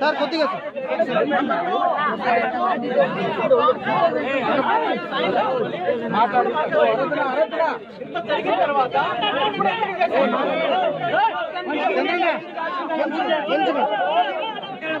Sir కొంచెం ఇట్లా వచ్చేస్తా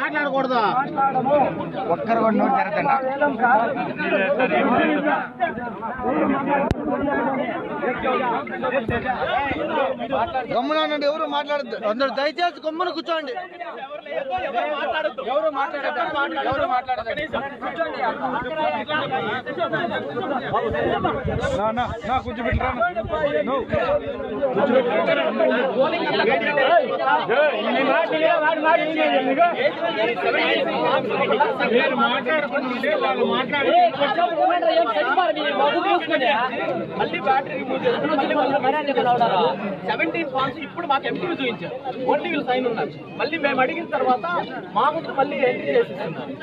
మాట్లాడకూడదు. ఒక్కరు కూడా నోరు జరగదండి గమ్మునండి ఎవరు మాట్లాడద్దు. అందరు దయచేసి గమ్మున కూర్చోండి. ఎవరు మాట్లాడద్దు ఎవరు మాట్లాడద్దు కొంచెం పెట్టరా మళ్ళీ బ్యాటరీ రిమూవ్ చేసుకుని మళ్ళీ సెవెంటీన్ ఇప్పుడు మాకు ఎంపీ చూపించారు ఓన్లీ వీళ్ళు సైన్ ఉన్నారు మళ్ళీ మేము అడిగిన తర్వాత మా ముందు మళ్ళీ ఎంట్రీ చేసేస్తున్నారు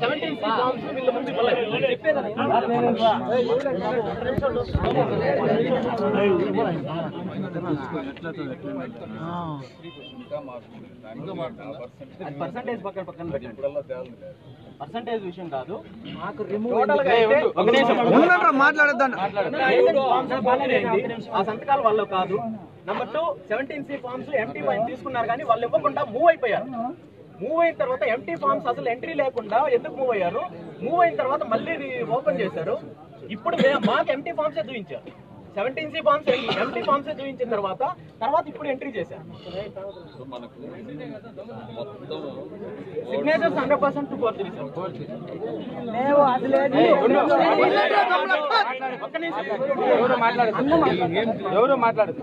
సెవెంటీన్ ఫార్మ్స్ వీళ్ళ ముందు ఇవ్వలేదు పర్సంటేజ్ పక్కన పక్కన పెట్టండి. పర్సంటేజ్ విషయం కాదు. మాకు రిమూవ్ మాట్లాడద్దండి. ఆ సంతకాలు వాళ్ళు కాదు. Number two seventeen C forms empty fine తీసుకున్నారు కానీ వాళ్ళు ఇవ్వకుండా మూవ్ అయిపోయారు. మూవ్ అయిన తర్వాత ఎంటీ ఫార్మ్స్ అసలు ఎంట్రీ లేకుండా ఎందుకు మూవ్ అయ్యారు? మూవ్ అయిన తర్వాత మళ్ళీ ఓపెన్ చేశారు. ఇప్పుడు మాకు ఎంటీ ఫార్మ్సే చూపించారు. సెవెంటీన్ సి ఫార్మ్స్ ఎంటీ ఫార్మ్సే చూపించిన తర్వాత తర్వాత ఇప్పుడు ఎంట్రీ చేశారు. సిగ్నేచర్స్ హండ్రెడ్ పర్సెంట్ ఎవరు? మాట్లాడదు? ఎవరు మాట్లాడదు?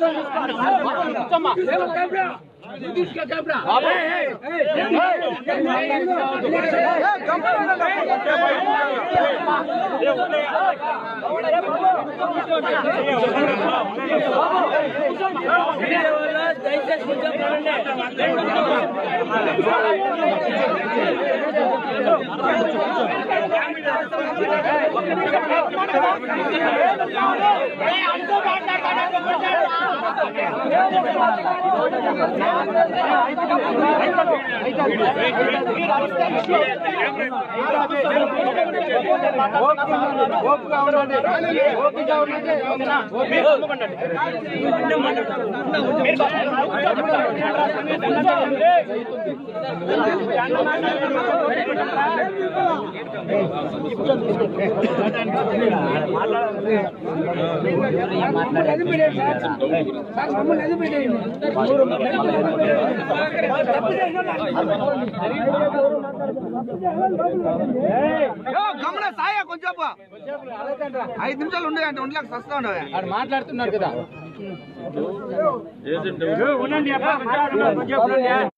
ఎవరు మాట్లాడదు కూర్చొని తీసుకో, వీడియో తీసుకోవాలంటే ఏ బాబు, కూర్చోమ్మా. బాబు. మీరు గమ్ముకుండండి. గమన సాయ కొంచెం ఐదు నిమిషాలు ఉండే అంటే ఉండలేక సస్తా ఉండవు మాట్లాడుతున్నారు కదా కూర్చో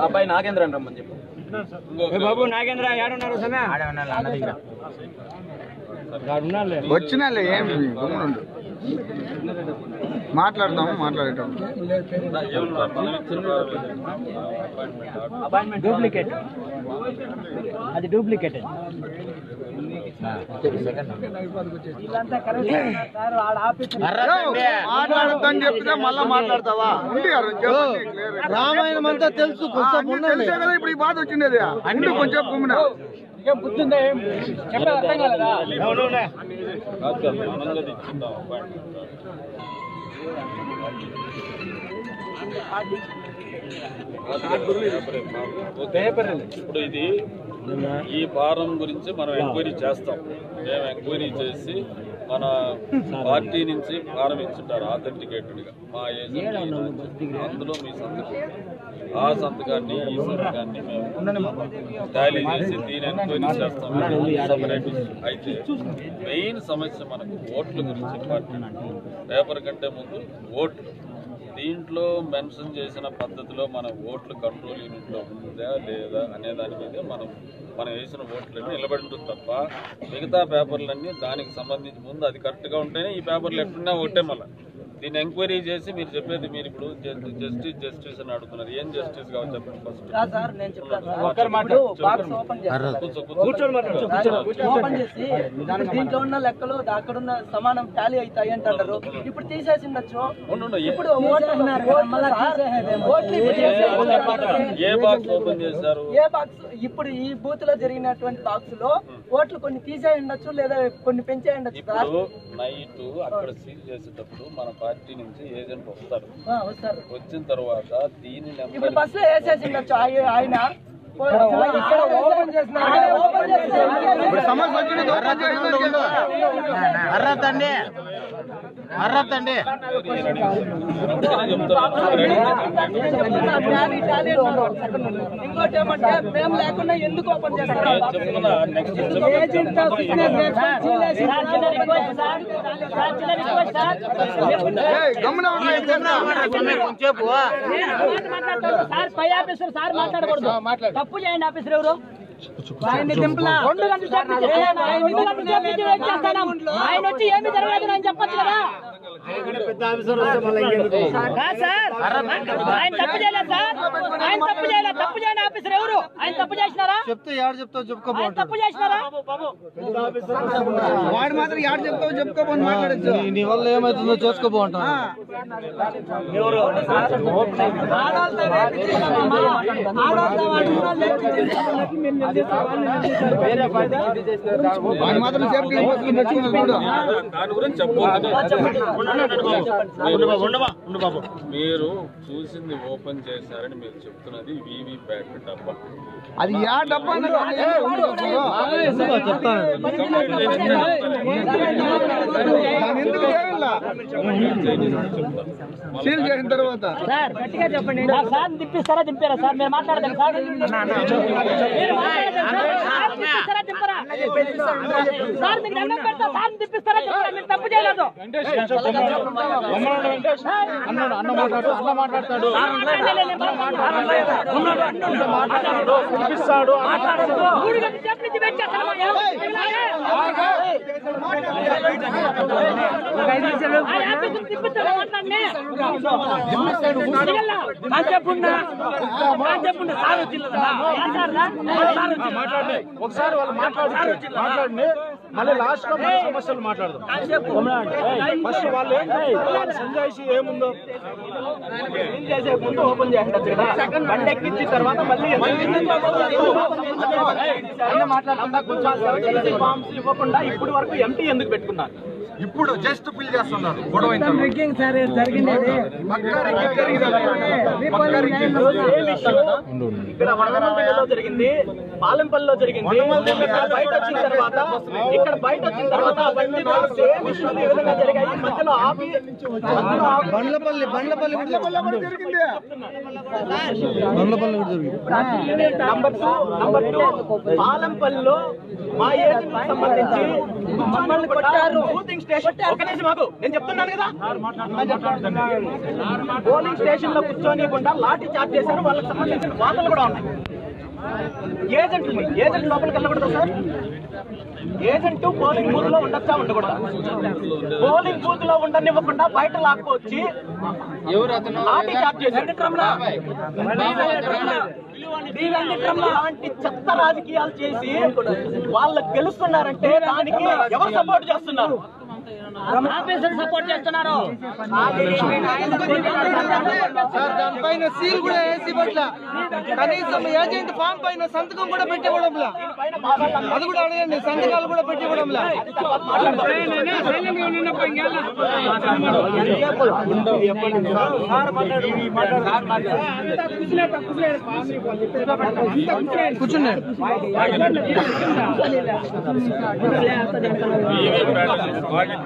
అబ్బాయి నాగేంద్ర అని రమ్మని చెప్పు బాబు నాగేంద్ర ఏడున్నారు సమయ వచ్చినాలే ఏం మాట్లాడతాము మాట్లాడేటప్పుడు డూప్లికేట్. అది డూప్లికేట్ మాట్లాడద్దని చెప్తే మళ్ళా మాట్లాడతావా. రామాయణం అంతా తెలుసు కొంచెం అన్నీ తెలిసే కదా ఇప్పుడు ఈ బాధ వచ్చిండేది. ఉండి కొంచెం గుమ్మిన. ఇప్పుడు ఇది ఈ ఫారం గురించి మనం ఎంక్వైరీ చేస్తాం. మేము ఎంక్వైరీ చేసి మన పార్టీ నుంచి ఫారం ఇచ్చుంటారు ఆథెంటికేటెడ్గా. మా ఏజెంట్ అందులో మీ సంతకం. ఆ సంతకాన్ని ఈ సంతకాన్ని మేము టాలీ చేసి దీని చేస్తాం. సపరేట్ అయితే మెయిన్ సమస్య మనకు ఓట్ల గురించి పార్టీ. పేపర్ కంటే ముందు ఓట్లు. దీంట్లో మెన్షన్ చేసిన పద్ధతిలో మన ఓట్లు కంట్రోల్ యూనిట్లో ఉందా లేదా అనే దాని మీద మనం మనం వేసిన ఓట్లన్నీ నిలబడి ఉంటుంది తప్ప మిగతా పేపర్లన్నీ దానికి సంబంధించి ముందు అది కరెక్ట్గా ఉంటేనే ఈ పేపర్లు ఎట్టున్నా ఓటే మళ్ళీ. దీన్ని ఎంక్వైరీ చేసి మీరు చెప్పేది మీరు ఇప్పుడు జస్టిస్ జస్టిస్ అని అడుగుతున్నారు. ఏం జస్టిస్ కావాలి చెప్పండి ఫస్ట్ దీంట్లో ఉన్న లెక్కలు అక్కడ ఉన్న సమానం టాలీ అవుతాయి అంటారు ఇప్పుడు తీసేసి ఉండొచ్చు. ఉండు, ఉండు. ఏ- ఇప్పుడు ఏ బాక్స్ ఓపెన్ చేశారు? ఏ బాక్స్ ఇప్పుడు ఈ బూత్లో జరిగినటువంటి బాక్స్లో ఓట్లు కొన్ని తీసే ఉండొచ్చు లేదా కొన్ని పెంచే ఉండొచ్చు సార్. ఇప్పుడు నైట్ అక్కడ సీల్ చేసేటప్పుడు మన పార్టీ నుంచి ఏజెంట్ వస్తారు. వచ్చిన తర్వాత దీని ఆయన? ఇక్కడ ఇంకోటి ఏమంటే మేము లేకుండా ఎందుకు ఓపెన్ చేస్తారు సార్ పై ఆఫీసర్ సార్ మాట్లాడకూడదు. తప్పు చేయండి ఆఫీసర్ ఎవరు? రెండు గంటలు రెండు గంటలు ఆయన వచ్చి ఏమి జరగలేదు అని చెప్పచ్చు కదా సార్ ఆయన తప్పు చేయలేదు సార్. ఆయన తప్పు చేయలేదు. తప్పు చేయని ఆఫీసర్ ఎవరు? ఆయన తప్పు చేసినారా? చెప్తే యాడ చెప్తావు వాడు మాత్రం యాడ్ చెప్తావు చెప్పుకోమని మాట్లాడచ్చు. నీ- వల్ల ఏమైతుందో చేసుకోబో అంటాను. వాడు మాత్రం సేఫ్టీ దాని గురించి మీరు చూసింది ఓపెన్ చేశారని మీరు చెప్తున్నది వివి ప్యాట్ డబ్బా అది యా సీల్ చేసిన తర్వాత సార్ గట్టిగా చెప్పండి సార్ తిప్పిస్తారా దింపారా సార్ మీరు మాట్లాడదాం సార్ సార్. మీకు దండం పెడతా సార్ తిప్పిస్తారా దింపరా మీరు తప్పు చేయలేదు అన్నాడు అన్న మాట్లాడు అన్న మాట్లాడతాడు మాట్లాడు కాసేపున్నా కాసేపున్నా సార్ వచ్చిందా సార్ వచ్చిందా? ఒకసారి వాళ్ళు మాట్లాడు మాట్లాడండి మళ్ళీ లాస్ట్లో మన సమస్యలు మాట్లాడదాం. ఫస్ట్ వాళ్ళు సంజాయిషి ఏముందో? ముందు ఓపెన్ చేస్తారు కదా? బండి ఎక్కించిన తర్వాత మళ్ళీ మాట్లాడకుండా కొంచెం ఫామ్స్ ఇవ్వకుండా ఇప్పటి వరకు ఎంటీ ఎందుకు పెట్టుకున్నారు? ఇప్పుడు జస్ట్ ఫిల్ చేస్తున్నారు. గొడవ. ఇక్కడ జరిగింది. పాలెంపల్లిలో జరిగింది. బయట వచ్చిన తర్వాత ఇక్కడ బయట వచ్చిన తర్వాత సేమ్ ఇష్యూలు ఏ విధంగా జరిగాయి. మధ్యలో ఆపి Bandlapalli Bandlapalli Bandlapalli number two number two పాలంపల్లిలో మా ఏజెంట్ సంబంధించి మమ్మల్ని కొట్టారు. బూతింగ్ స్టేషన్ ఒక నిమిషం మాకు నేను చెప్తున్నాను కదా. పోలింగ్ స్టేషన్లో కూర్చోనియకుండా లాఠీ చార్జ్ చేశారు. వాళ్ళకి సంబంధించిన వార్తలు కూడా ఉన్నాయి. ఏజెంట్ ఏజెంట్ లోపలికి వెళ్ళకూడదు సార్? ఏజెంట్ పోలింగ్ బూత్లో ఉండొచ్చా ఉండకూడదా? పోలింగ్ బూత్లో ఉండనివ్వకుండా బయట లాక్కొచ్చి లాఠీ చార్జ్ చెత్త రాజకీయాలు చేసి వాళ్ళు గెలుస్తున్నారంటే దానికి ఎవరు సపోర్ట్ చేస్తున్నారు? ఆఫీసర్ సపోర్ట్ చేస్తున్నారు. సార్ దానిపైన సీల్ కూడా వేసి పట్ల కనీసం ఏజెంట్ ఫామ్ పైన సంతకం కూడా పెట్టివ్వడంలా. అది కూడా అడగండి సంతకాలు కూడా పెట్టివ్వడంలా.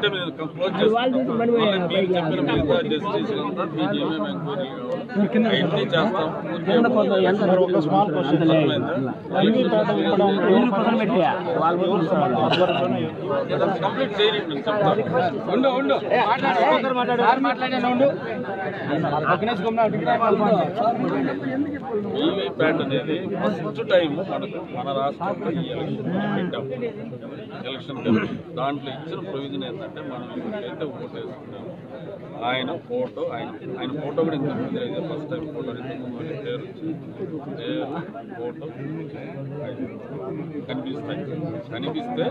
మేము క్లోజ్ చేస్తాం మళ్ళీ మీకు చెప్పిన మిగతా డెస్టినేషన్ అంతా మీకు ఏమేమి ఎంక్వైరీ కావాలి అవన్నీ చేస్తాం ఒక స్మాల్ క్వశ్చన్ కంప్లీట్ చేయండి నేను చెప్తాను ఉండు ఉండు ఈవీ ప్యాట్ అనేది ఫస్ట్ టైం మనకు మన రాష్ట్రంలో ఈ ఎలక్షన్ పెట్టాం ఎలక్షన్ దాంట్లో ఇచ్చిన ప్రొవిజన్ ఏంటంటే మనం ఎవరికైతే ఓటు వేసుకున్నాము ఆయన ఫోటో ఆయన ఆయన ఫోటో కూడా ఇంతకుముందు అయితే ఫస్ట్ టైం ఫోటో ఇంతకుముందు పేరు పేరు ఫోటో? కనిపిస్తాయి. కనిపిస్తే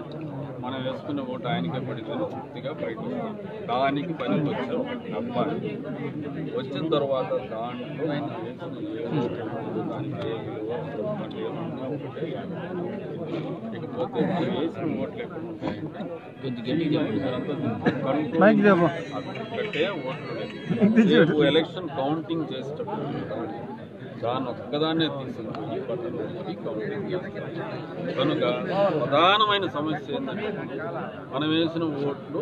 మనం వేసుకున్న ఓటు ఆయనకే పడితే పూర్తిగా బయట. దానికి పని వచ్చాం తప్ప వచ్చిన తర్వాత దాంట్లో ఆయన ఇకపోతే మనం వేసిన ఓట్లు ఎక్కడ ఓట్లు ఎలక్షన్ కౌంటింగ్ చేసేటప్పుడు దాన్ని ఒక్కదాన్నే తీసుకుని కనుక ప్రధానమైన సమస్య ఏంటంటే మనం వేసిన ఓట్లు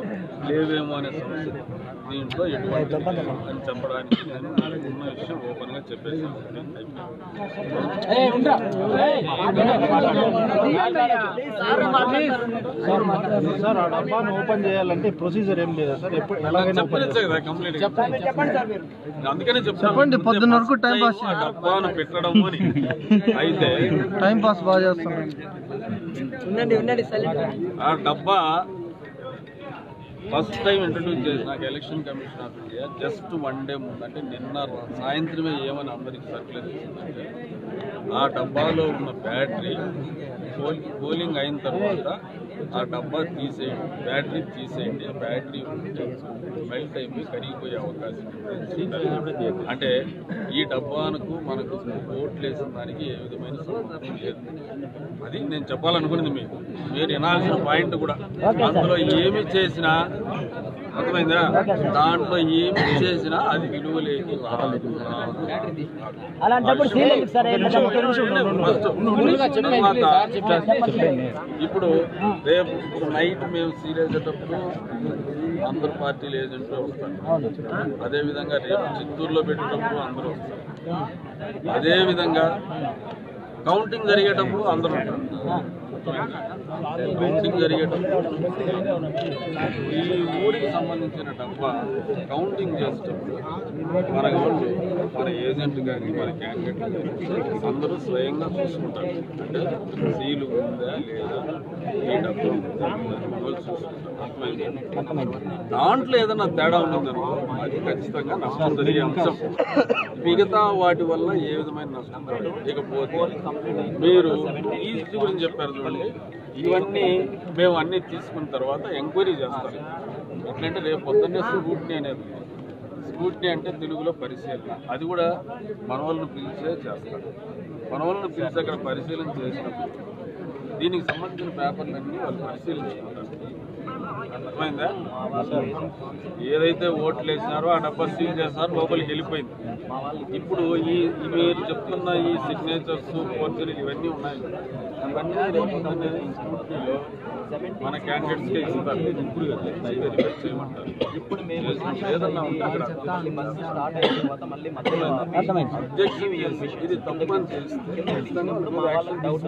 లేవేమో అనే సమస్య. దీంట్లో ఎటువంటి అని చెప్పడానికి నేను ఉన్న విషయం ఓపెన్గా చెప్పేసాను సార్ ఆ డబ్బాను ఓపెన్ చేయాలంటే ప్రొసీజర్ ఏం లేదా సార్? ఎప్పుడు ఎలాగైనా కంప్లీట్ అందుకనే చెప్తాను చెప్పండి, పొద్దున్న వరకు టైం పాస్ డబ్బాను పెట్టడం అని. అయితే టైం పాస్ బాగా ఆ డబ్బా ఫస్ట్ టైం ఇంట్రడ్యూస్ చేసి నాకు election commission of India just one day ముందు అంటే నిన్న సాయంత్రమే ఏమని అందరికి సర్క్యులర్ చేసిందంటే ఆ డబ్బాలో ఉన్న బ్యాటరీ పోలింగ్ అయిన తర్వాత ఆ డబ్బా తీసేయండి. బ్యాటరీ తీసేయండి. ఆ బ్యాటరీ మెల్ట్ అయిపోయి కరిగిపోయే అవకాశం అంటే ఈ డబ్బాలకు మనకు ఓట్లు వేసిన దానికి ఏ విధమైన సంబంధం లేదు. అది నేను చెప్పాలనుకున్నది మీకు. మీరు వినాల్సిన పాయింట్ కూడా. అందులో ఏమి చేసినా అర్థమైందా? దాంట్లో ఏమి చేసినా అది ఫస్ట్ తర్వాత ఇప్పుడు రేపు నైట్ మేము సీరియస్ అయ్యేటప్పుడు అందరు పార్టీలు ఏజెంట్లు వస్తారు అదే విధంగా రేపు చిత్తూరులో పెట్టేటప్పుడు అందరూ వస్తారు. అదే విధంగా కౌంటింగ్ జరిగేటప్పుడు అందరూ ఉంటారు. కౌంటింగ్ జరిగేటప్పుడు ఈ ఊరికి సంబంధించిన డబ్బా కౌంటింగ్ చేసేటప్పుడు మన గవర్నమెంట్ మన ఏజెంట్ కానీ మన క్యాండిడేట్ కానీ అందరూ స్వయంగా చూసుకుంటారు. అంటే సీలు ఉందా లేదా? ఈ డబ్బా ఉందా? చూసుకుంటారు. దాంట్లో ఏదైనా తేడా ఉన్నదనుకో అది ఖచ్చితంగా నష్టం జరిగే అంశం. మిగతా వాటి వల్ల ఏ విధమైన నష్టం ఇకపోతే మీరు ఈజీ గురించి చెప్పారు చూడండి. ఇవన్నీ మేము అన్ని తీసుకున్న తర్వాత ఎంక్వైరీ చేస్తాం. ఎట్లంటే రేపు పొద్దున్నే స్కూట్నీ అనేది ఉంది. స్కూట్నీ అంటే తెలుగులో పరిశీలన. అది కూడా మనవాళ్ళను పిలిచే చేస్తారు మనవాళ్ళను పిలిచి అక్కడ పరిశీలన చేసినప్పుడు దీనికి సంబంధించిన పేపర్లన్నీ వాళ్ళు పరిశీలించుకుంటారు. అర్థమైందా? ఏదైతే ఓట్లు వేసినారో ఆ డబ్బా సీల్ చేస్తారో లోపలికి వెళ్ళిపోయింది. ఇప్పుడు ఈ మీరు చెప్తున్న ఈ సిగ్నేచర్స్ ఫోర్జరీలు ఇవన్నీ ఉన్నాయి. మన క్యాండిడేట్స్కే ఇస్తారు. ఇప్పుడు వెరిఫై చేయమంటారు. ఇప్పుడు మేము ఏదన్నా ఉంటే అక్కడ అబ్జెక్షన్ ఇది తప్పని డౌట్